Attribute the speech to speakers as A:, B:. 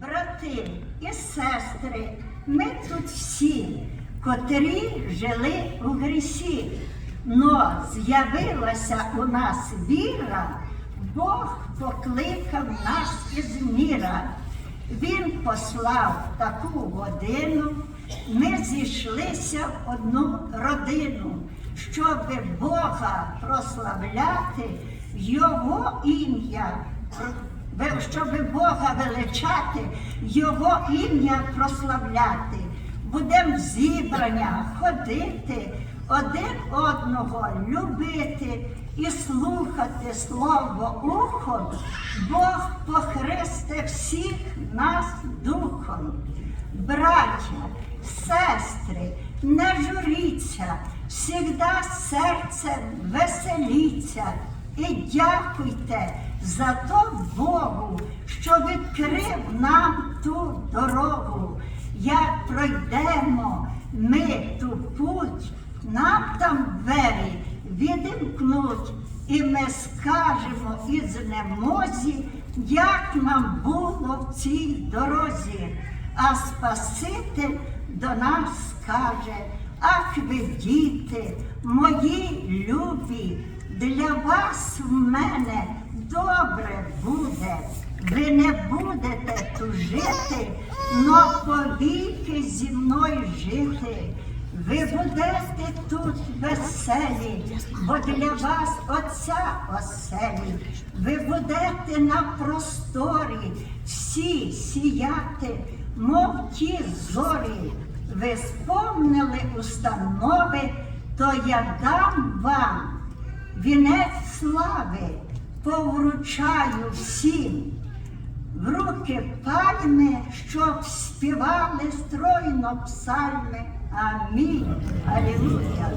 A: брати і сестри, ми тут всі, котрі жили у грісі. Но з'явилася у нас віра, Бог покликав нас із міра. Він послав таку годину, ми зійшлися в одну родину, щоб Бога прославляти, Його ім'я, щоб Бога величати, Його ім'я прославляти. Будемо в зібрання ходити, один одного любити і слухати слово ухом, Бог похресте всіх нас духом. Браття, сестри, не журіться, всігда серце веселіться і дякуйте за то Богу, що відкрив нам ту дорогу. Як пройдемо ми ту путь, нам там двері відімкнуть, і ми скажемо із немозі, як нам було в цій дорозі. А Спаситель до нас скаже, ах ви діти, мої любі, для вас в мене добре буде. Ви не будете тужити, но повіки зі мною жити. Ви будете тут веселі, бо для вас Отця оселі. Ви будете на просторі всі сіяти, мов ті зорі. Ви сповнили установи, то я дам вам вінець слави, повручаю всім. В руки пальми, щоб співали стройно псальми. Амінь. Алілуя.